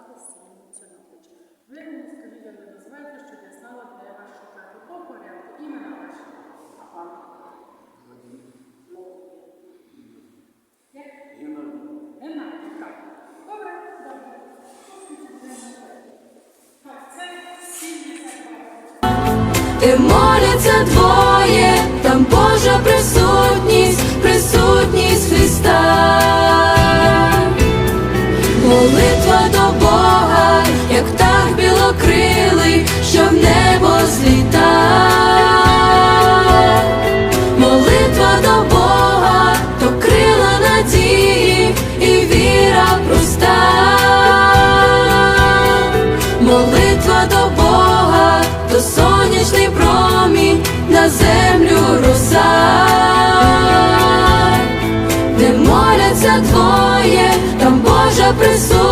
Сапати Сімцюнович. Ви мені скажіть, як ви називаєте, я знала, де вас шукати. По порядку, імена ваші. Геннадій, так. Добре, добре. Так, це 72. І моляться двоє, Молитва до Бога, як птах білокрилий, що в небо зліта. Молитва до Бога, то крила надії і віра проста. Молитва до Бога, то сонячний промінь на землю роса, моляться двоє, там присутність, присутність